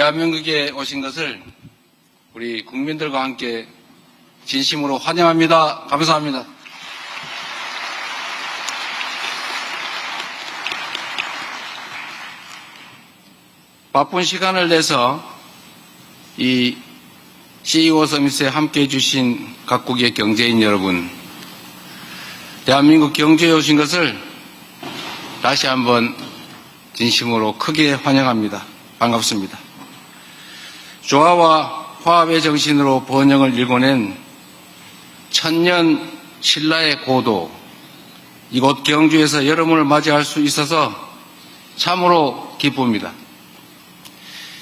대한민국에 오신 것을 우리 국민들과 함께 진심으로 환영합니다. 감사합니다. 바쁜 시간을 내서 이 CEO 서밋에 함께 해주신 각국의 경제인 여러분, 대한민국 경제에 오신 것을 다시 한번 진심으로 크게 환영합니다. 반갑습니다. 조화와 화합의 정신으로 번영을 일궈낸 천년 신라의 고도, 이곳 경주에서 여러분을 맞이할 수 있어서 참으로 기쁩니다.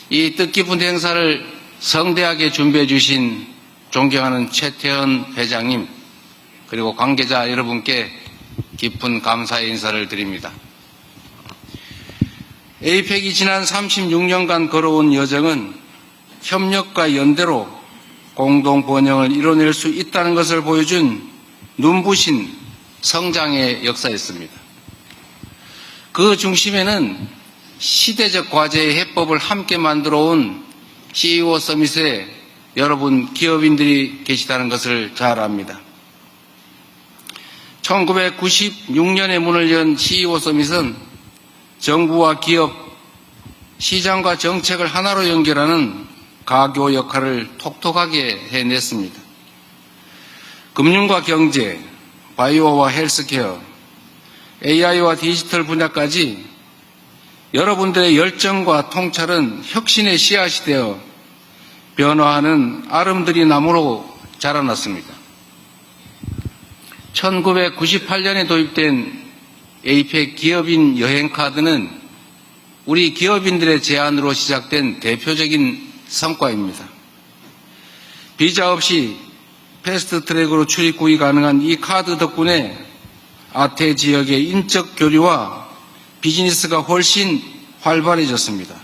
이 뜻깊은 행사를 성대하게 준비해 주신 존경하는 최태원 회장님 그리고 관계자 여러분께 깊은 감사의 인사를 드립니다. 에이펙이 지난 36년간 걸어온 여정은 협력과 연대로 공동 번영을 이뤄낼 수 있다는 것을 보여준 눈부신 성장의 역사였습니다. 그 중심에는 시대적 과제의 해법을 함께 만들어 온 CEO 서밋에 여러분 기업인들이 계시다는 것을 잘 압니다. 1996년에 문을 연 CEO 서밋은 정부와 기업, 시장과 정책을 하나로 연결하는 가교 역할을 톡톡하게 해냈습니다. 금융과 경제, 바이오와 헬스케어, AI와 디지털 분야까지 여러분들의 열정과 통찰은 혁신의 씨앗이 되어 변화하는 아름드리 나무로 자라났습니다. 1998년에 도입된 에이펙 기업인 여행카드는 우리 기업인들의 제안으로 시작된 대표적인 성과입니다. 비자 없이 패스트 트랙으로 출입국이 가능한 이 카드 덕분에 아태 지역의 인적 교류와 비즈니스가 훨씬 활발해졌습니다.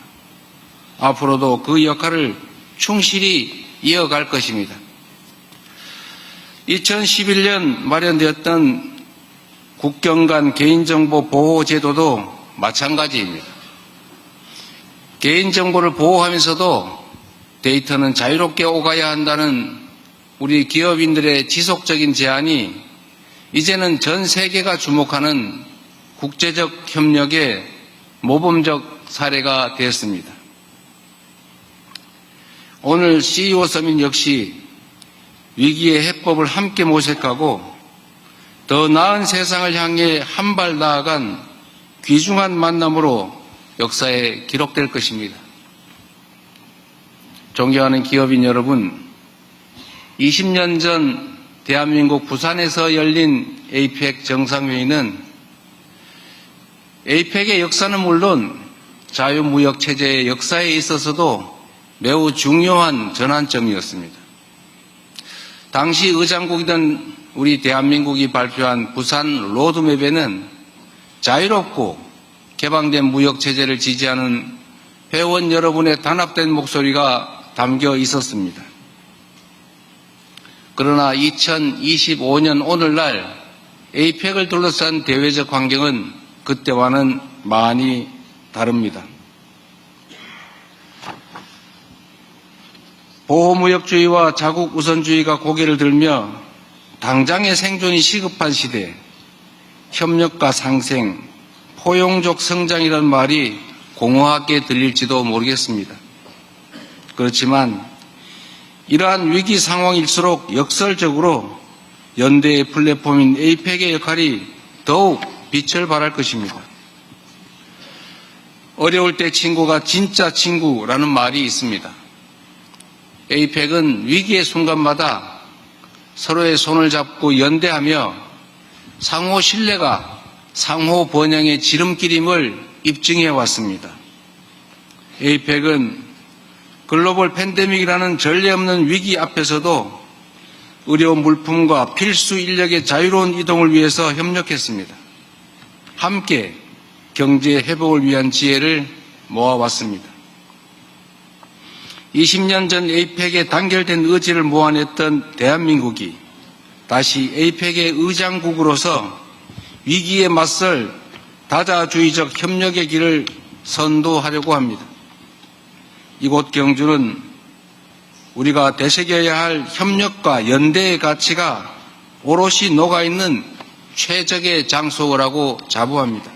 앞으로도 그 역할을 충실히 이어갈 것입니다. 2011년 마련되었던 국경 간 개인정보 보호 제도도 마찬가지입니다. 개인정보를 보호하면서도 데이터는 자유롭게 오가야 한다는 우리 기업인들의 지속적인 제안이 이제는 전 세계가 주목하는 국제적 협력의 모범적 사례가 되었습니다. 오늘 CEO 서밋 역시 위기의 해법을 함께 모색하고 더 나은 세상을 향해 한 발 나아간 귀중한 만남으로 역사에 기록될 것입니다. 존경하는 기업인 여러분, 20년 전 대한민국 부산에서 열린 에이펙 정상회의는 에이펙의 역사는 물론 자유무역 체제의 역사에 있어서도 매우 중요한 전환점이었습니다. 당시 의장국이던 우리 대한민국이 발표한 부산 로드맵에는 자유롭고 개방된 무역 체제를 지지하는 회원 여러분의 단합된 목소리가 담겨 있었습니다. 그러나 2025년 오늘날 에이펙을 둘러싼 대외적 환경은 그때와는 많이 다릅니다. 보호무역주의와 자국 우선주의가 고개를 들며 당장의 생존이 시급한 시대, 협력과 상생, 포용적 성장이라는 말이 공허하게 들릴지도 모르겠습니다. 그렇지만 이러한 위기 상황일수록 역설적으로 연대의 플랫폼인 에이펙의 역할이 더욱 빛을 발할 것입니다. 어려울 때 친구가 진짜 친구라는 말이 있습니다. 에이펙은 위기의 순간마다 서로의 손을 잡고 연대하며 상호 신뢰가 상호 번영의 지름길임을 입증해 왔습니다. 에이펙은 글로벌 팬데믹이라는 전례 없는 위기 앞에서도 의료 물품과 필수 인력의 자유로운 이동을 위해서 협력했습니다. 함께 경제 회복을 위한 지혜를 모아왔습니다. 20년 전 에이펙에 단결된 의지를 모아냈던 대한민국이 다시 에이펙의 의장국으로서 위기에 맞설 다자주의적 협력의 길을 선도하려고 합니다. 이곳 경주는 우리가 되새겨야 할 협력과 연대의 가치가 오롯이 녹아있는 최적의 장소라고 자부합니다.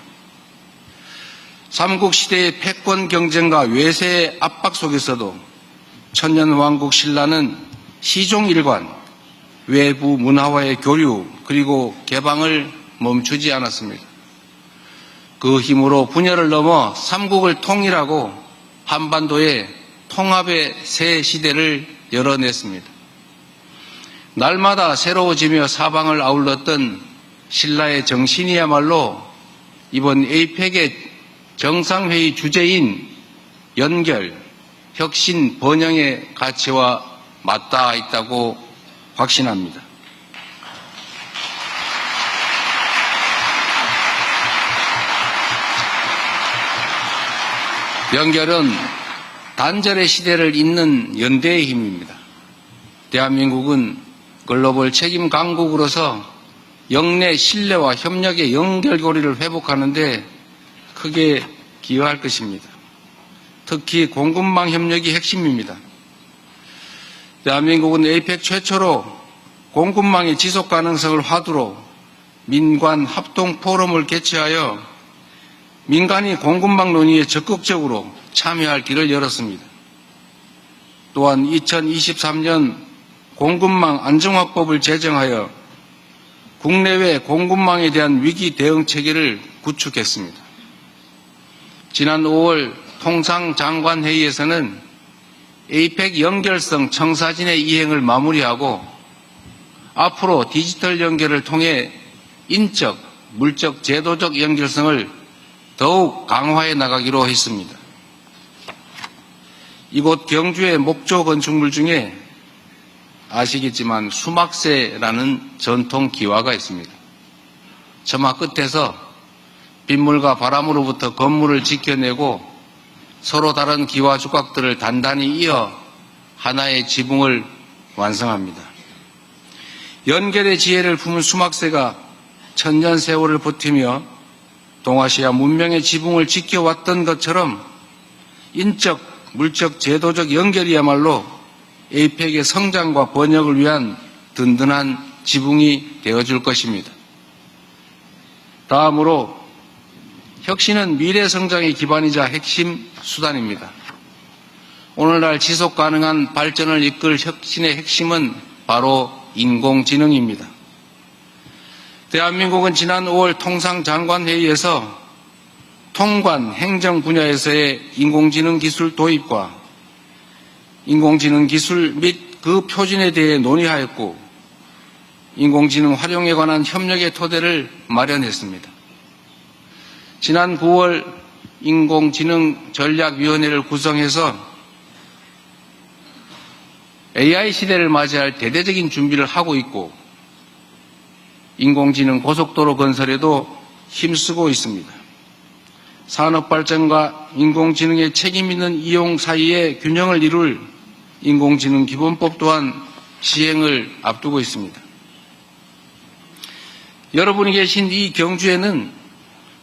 삼국시대의 패권 경쟁과 외세의 압박 속에서도 천년왕국 신라는 시종일관, 외부 문화와의 교류, 그리고 개방을 멈추지 않았습니다. 그 힘으로 분열을 넘어 삼국을 통일하고 한반도의 통합의 새 시대를 열어냈습니다. 날마다 새로워지며 사방을 아울렀던 신라의 정신이야말로 이번 에이펙의 정상회의 주제인 연결, 혁신, 번영의 가치와 맞닿아 있다고 확신합니다. 연결은 단절의 시대를 잇는 연대의 힘입니다. 대한민국은 글로벌 책임 강국으로서 영내 신뢰와 협력의 연결고리를 회복하는데 크게 기여할 것입니다. 특히 공급망 협력이 핵심입니다. 대한민국은 에이펙 최초로 공급망의 지속 가능성을 화두로 민관 합동 포럼을 개최하여 민간이 공급망 논의에 적극적으로 참여할 길을 열었습니다. 또한 2023년 공급망 안정화법을 제정하여 국내외 공급망에 대한 위기 대응 체계를 구축했습니다. 지난 5월 통상장관회의에서는 에이펙 연결성 청사진의 이행을 마무리하고 앞으로 디지털 연결을 통해 인적, 물적, 제도적 연결성을 더욱 강화해 나가기로 했습니다. 이곳 경주의 목조 건축물 중에 아시겠지만 수막새라는 전통 기와가 있습니다. 처마 끝에서 빗물과 바람으로부터 건물을 지켜내고 서로 다른 기와 조각들을 단단히 이어 하나의 지붕을 완성합니다. 연결의 지혜를 품은 수막새가 천년 세월을 버티며 동아시아 문명의 지붕을 지켜왔던 것처럼 인적, 물적, 제도적 연결이야말로 에이펙의 성장과 번역을 위한 든든한 지붕이 되어줄 것입니다. 다음으로 혁신은 미래 성장의 기반이자 핵심 수단입니다. 오늘날 지속 가능한 발전을 이끌 혁신의 핵심은 바로 인공지능입니다. 대한민국은 지난 5월 통상장관회의에서 통관 행정 분야에서의 인공지능 기술 도입과 인공지능 기술 및 그 표준에 대해 논의하였고 인공지능 활용에 관한 협력의 토대를 마련했습니다. 지난 9월 인공지능 전략위원회를 구성해서 AI 시대를 맞이할 대대적인 준비를 하고 있고 인공지능 고속도로 건설에도 힘쓰고 있습니다. 산업 발전과 인공지능의 책임 있는 이용 사이의 균형을 이룰 인공지능 기본법 또한 시행을 앞두고 있습니다. 여러분이 계신 이 경주에는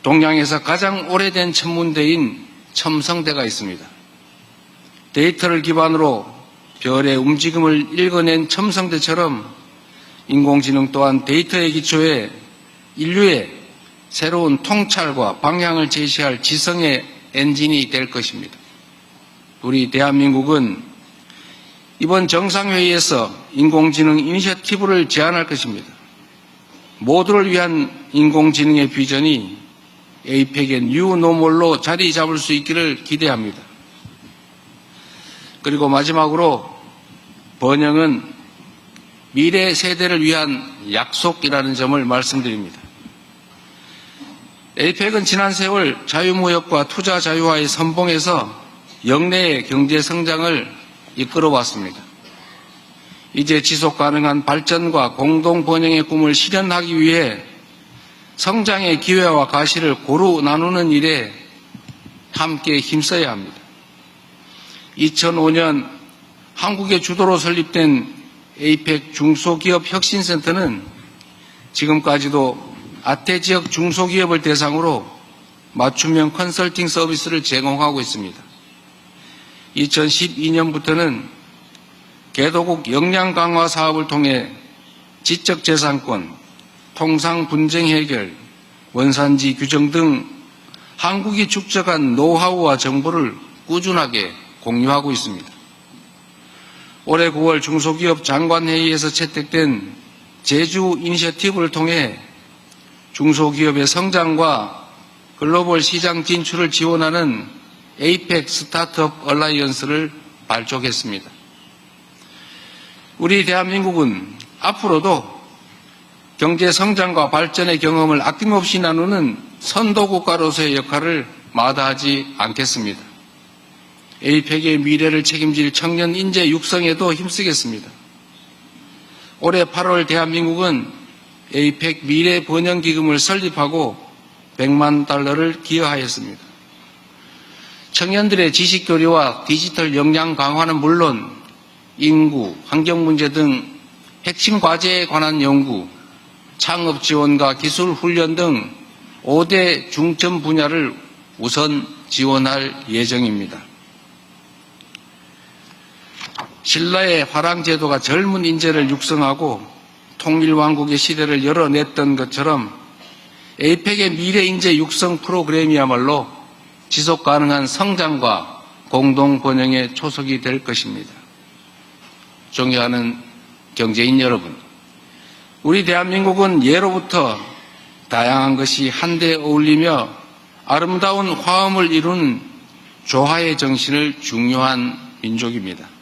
동양에서 가장 오래된 천문대인 첨성대가 있습니다. 데이터를 기반으로 별의 움직임을 읽어낸 첨성대처럼 인공지능 또한 데이터의 기초에 인류의 새로운 통찰과 방향을 제시할 지성의 엔진이 될 것입니다. 우리 대한민국은 이번 정상회의에서 인공지능 이니셔티브를 제안할 것입니다. 모두를 위한 인공지능의 비전이 에이펙의 뉴 노멀로 자리 잡을 수 있기를 기대합니다. 그리고 마지막으로 번영은 미래 세대를 위한 약속이라는 점을 말씀드립니다. 에이펙은 지난 세월 자유무역과 투자 자유화의 선봉에서 역내의 경제 성장을 이끌어 왔습니다. 이제 지속 가능한 발전과 공동 번영의 꿈을 실현하기 위해 성장의 기회와 가시를 고루 나누는 일에 함께 힘써야 합니다. 2005년 한국의 주도로 설립된 에이펙 중소기업 혁신센터는 지금까지도 아태 지역 중소기업을 대상으로 맞춤형 컨설팅 서비스를 제공하고 있습니다. 2012년부터는 개도국 역량 강화 사업을 통해 지적재산권, 통상 분쟁 해결, 원산지 규정 등 한국이 축적한 노하우와 정보를 꾸준하게 공유하고 있습니다. 올해 9월 중소기업 장관회의에서 채택된 제주 이니셔티브를 통해 중소기업의 성장과 글로벌 시장 진출을 지원하는 에이펙 스타트업 얼라이언스를 발족했습니다. 우리 대한민국은 앞으로도 경제 성장과 발전의 경험을 아낌없이 나누는 선도국가로서의 역할을 마다하지 않겠습니다. 에이펙의 미래를 책임질 청년 인재 육성에도 힘쓰겠습니다. 올해 8월 대한민국은 에이펙 미래 번영기금을 설립하고 100만 달러를 기여하였습니다. 청년들의 지식 교류와 디지털 역량 강화는 물론 인구, 환경 문제 등 핵심 과제에 관한 연구, 창업 지원과 기술 훈련 등 5대 중점 분야를 우선 지원할 예정입니다. 신라의 화랑 제도가 젊은 인재를 육성하고 통일왕국의 시대를 열어냈던 것처럼 에이펙의 미래 인재 육성 프로그램이야말로 지속 가능한 성장과 공동 번영의 초석이 될 것입니다. 존경하는 경제인 여러분, 우리 대한민국은 예로부터 다양한 것이 한데 어울리며 아름다운 화음을 이루는 조화의 정신을 중요한 민족입니다.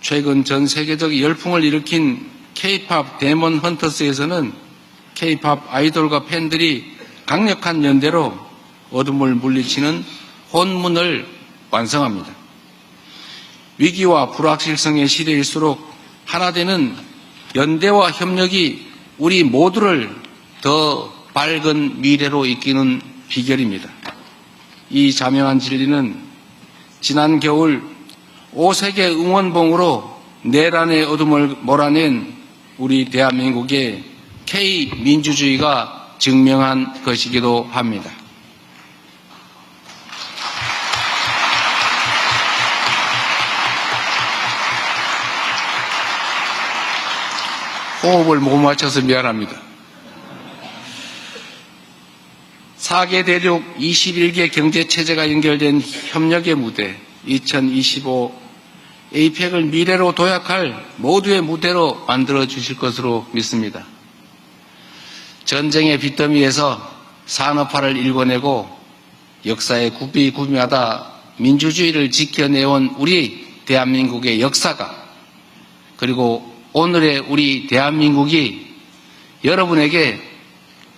최근 전 세계적 열풍을 일으킨 K-팝 데몬 헌터스에서는 K-팝 아이돌과 팬들이 강력한 연대로 어둠을 물리치는 혼문을 완성합니다. 위기와 불확실성의 시대일수록 하나 되는 연대와 협력이 우리 모두를 더 밝은 미래로 이끄는 비결입니다. 이 자명한 진리는 지난 겨울 5세계 응원봉으로 내란의 어둠을 몰아낸 우리 대한민국의 K 민주주의가 증명한 것이기도 합니다. 호흡을 못 맞춰서 미안합니다. 4개 대륙 21개 경제체제가 연결된 협력의 무대 2025 에이펙을 미래로 도약할 모두의 무대로 만들어 주실 것으로 믿습니다. 전쟁의 빚더미에서 산업화를 일궈내고 역사의 구비구비마다 민주주의를 지켜내온 우리 대한민국의 역사가 그리고 오늘의 우리 대한민국이 여러분에게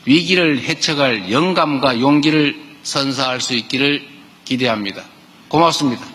위기를 헤쳐갈 영감과 용기를 선사할 수 있기를 기대합니다. 고맙습니다.